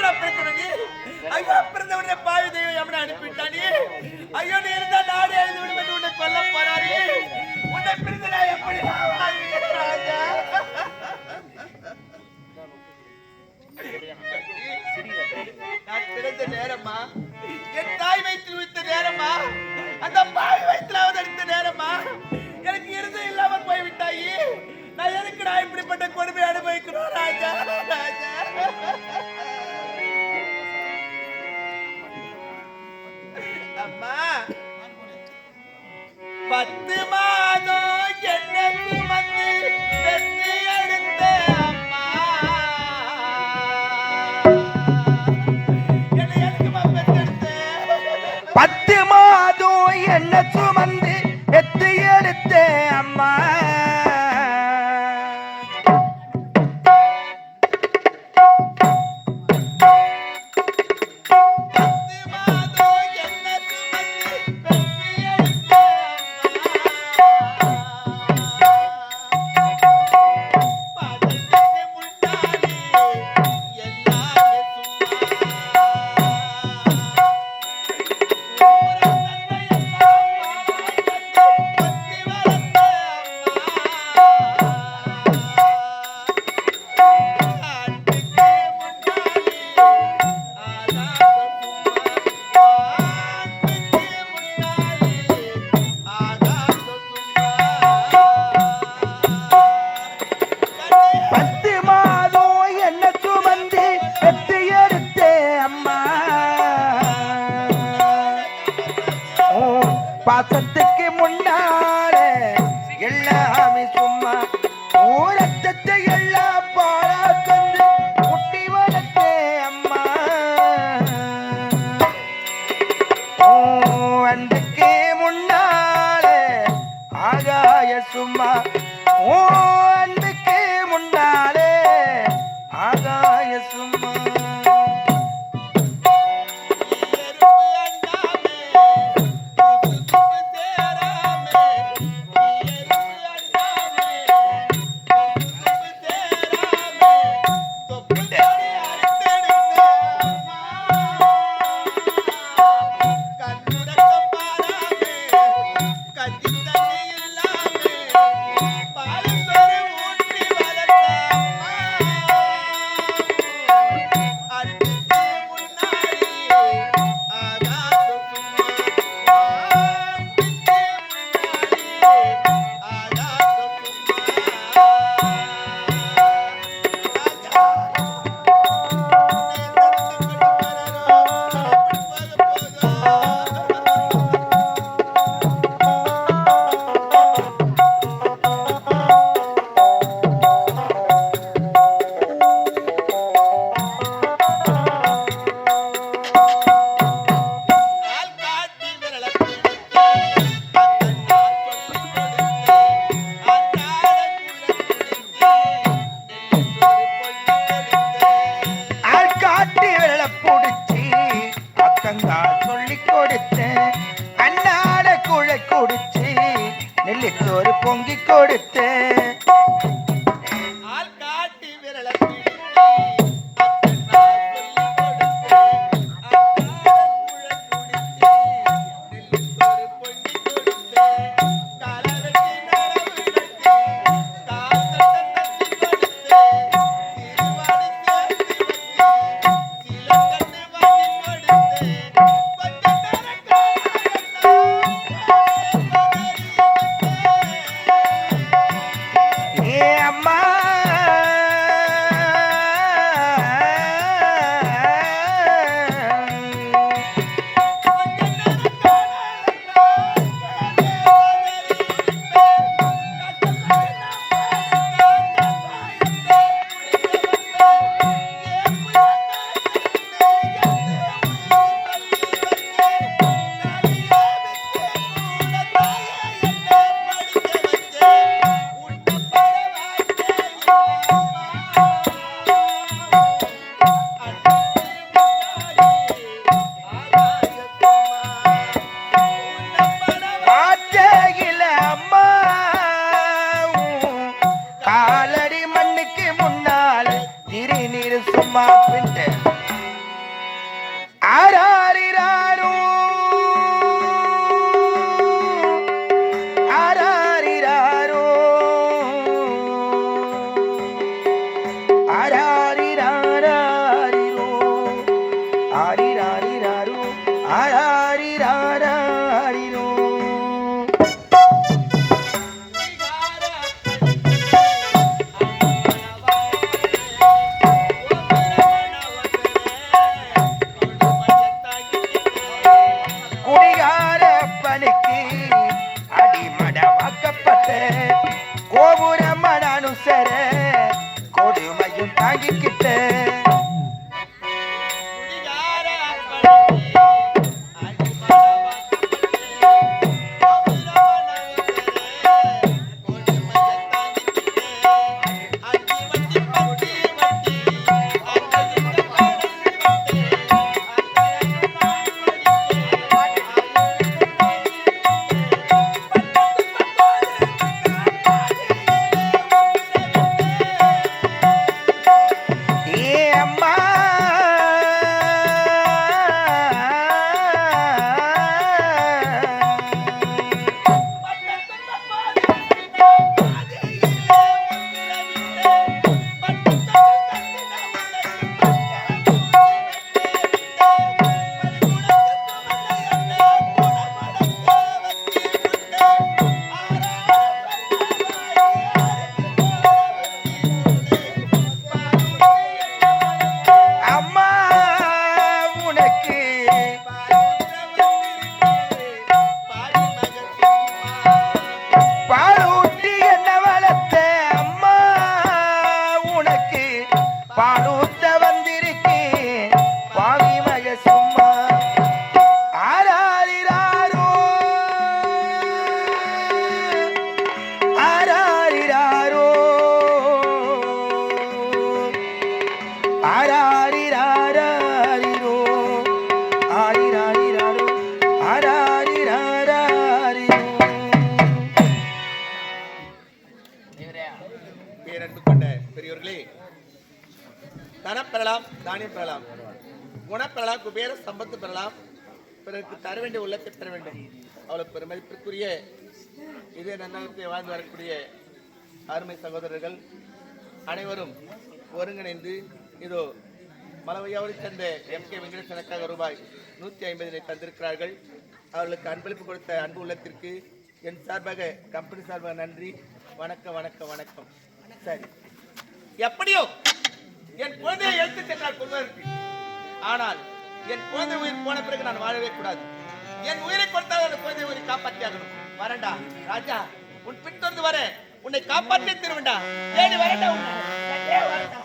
எதுக்குடா பிறக்கணும் நீ ஐயோ பிறந்தவனே பாவி தெய்வம் எவனை அனுப்பிட்டானே? ஐயோ நீ இருந்தா நாடு எழுதி விடும் உன்னை கொல்ல போறாரு உன்னை பிரிந்து நான் எப்படி வாழ்வேன், ராஜா நான் பிறந்த நேரமா என் தாய் வயிற்றில் வித்த நேரமா அந்த பாய் வயிற்றில் அவதரித்த நேரமா எனக்கு இருந்தும் இல்லாம போய்விட்டாயே? நான் எதுக்கு நான் இப்படிப்பட்ட கொடுமை அனுபவிக்கணும் ராஜா ராஜா? பத்து பாசத்துக்கு முன்னால எல்லாமே சும்மா ஊரத்தத்தை எல்லாம் பாடா தந்து குட்டி வளர்த்தே அம்மா. ஓ முன்னால ஆகாய சும்மா. ஓ நெல்லிச்சோறு பொங்கி கொடுத்தேன். 엄마 கோபுரம் அனுசர கொடுமையும் தாங்கிக்கிட்டேன். பாலூத்த வந்திருக்கே பாவி மழ சும்மா ஆராரிராரோ ஆராரிராரோ ஆராரி தனம் பெறலாம் தானியம் பெறலாம். குணம் பெறலாம் குபேர சம்பத்து பெறலாம். பிறருக்கு தர வேண்டிய உள்ளத்தை பெற வேண்டும். அவ்வளோ பெருமதிப்பிற்குரிய இதே நன்னகத்தை வாழ்ந்து வரக்கூடிய அருமை சகோதரர்கள் அனைவரும் ஒருங்கிணைந்து இதோ மலவையாவோடு சேர்ந்த எம் கே வெங்கடேசனுக்காக ரூபாய் நூற்றி ஐம்பதினை தந்திருக்கிறார்கள். அவர்களுக்கு அன்பளிப்பு கொடுத்த அன்பு உள்ளத்திற்கு என் சார்பாக கம்பெனி சார்பாக நன்றி. வணக்கம் வணக்கம் வணக்கம். சரி. எப்படியோ என் ஆனால் என் குழந்தை உயிர் போன பிறகு நான் வாழவே கூடாது. என் உயிரை கொடுத்தால் அந்த குழந்தை உயிரை காப்பாற்றியாகணும். வரண்டா ராஜா உன் பின்தொடர்ந்து வரேன். உன்னை காப்பாற்றி திருவண்டா. தேடி வரண்டா உன்னை. வரண்டா.